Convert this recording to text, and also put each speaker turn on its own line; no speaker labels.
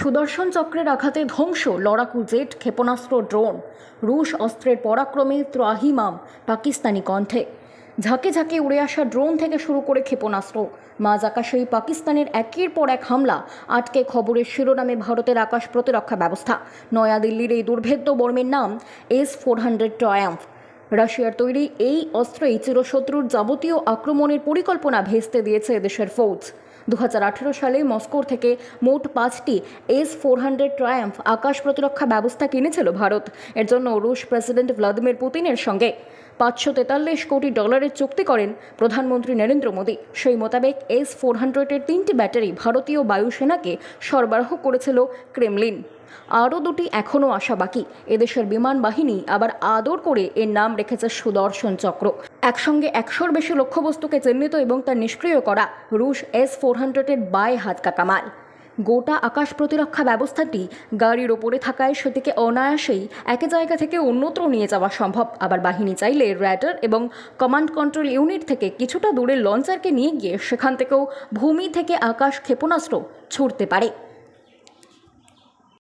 সুদর্শন চক্রের আঘাতে ধ্বংস লড়াকু জেট ক্ষেপণাস্ত্র ড্রোন। রুশ অস্ত্রের পরাক্রমে ত্রাহিমাম পাকিস্তানি কণ্ঠে। ঝাঁকে ঝাঁকে উড়ে আসা ড্রোন থেকে শুরু করে ক্ষেপণাস্ত্র। মাঝ আকাশেই পাকিস্তানের একের পর এক হামলা, আটকে খবরের শিরোনামে ভারতের আকাশ প্রতিরক্ষা ব্যবস্থা। নয়াদিল্লির এই দুর্ভেদ্য বর্মের নাম এস ফোর হান্ড্রেড ট্রায়াম্ফ রাশিয়ার তৈরি এই অস্ত্রেই চিরশত্রুর যাবতীয় আক্রমণের পরিকল্পনা ভেস্তে দিয়েছে দেশের ফৌজ। দু হাজার আঠেরো সালে মস্কোর থেকে মোট পাঁচটি এস ফোর হান্ড্রেড ট্রায়াম্ফ আকাশ প্রতিরক্ষা ব্যবস্থা কিনেছিল ভারত। এর জন্য রুশ প্রেসিডেন্ট ভ্লাদিমির পুতিনের সঙ্গে পাঁচশো তেতাল্লিশ কোটি ডলারের চুক্তি করেন প্রধানমন্ত্রী নরেন্দ্র মোদী। সেই মোতাবেক এস ফোর হান্ড্রেডের তিনটি ব্যাটারি ভারতীয় বায়ুসেনাকে সরবরাহ করেছিল ক্রেমলিন। আরও দুটি এখনও আসা বাকি। এদেশের বিমান বাহিনী আবার আদর করে এর নাম রেখেছে সুদর্শন চক্র। একসঙ্গে একশোর বেশি লক্ষ্যবস্তুকে চিহ্নিত এবং তা নিষ্ক্রিয় করা রুশ এস ফোর হান্ড্রেডের বায় হাতকা কামাল গোটা আকাশ প্রতিরক্ষা ব্যবস্থাটি গাড়ির ওপরে থাকায় সেটিকে অনায়াসেই এক জায়গা থেকে অন্যত্র নিয়ে যাওয়া সম্ভব। আবার বাহিনী চাইলে র্যাডার এবং কমান্ড কন্ট্রোল ইউনিট থেকে কিছুটা দূরে লঞ্চারকে নিয়ে গিয়ে সেখান থেকেও ভূমি থেকে আকাশ ক্ষেপণাস্ত্র ছুটতে পারে।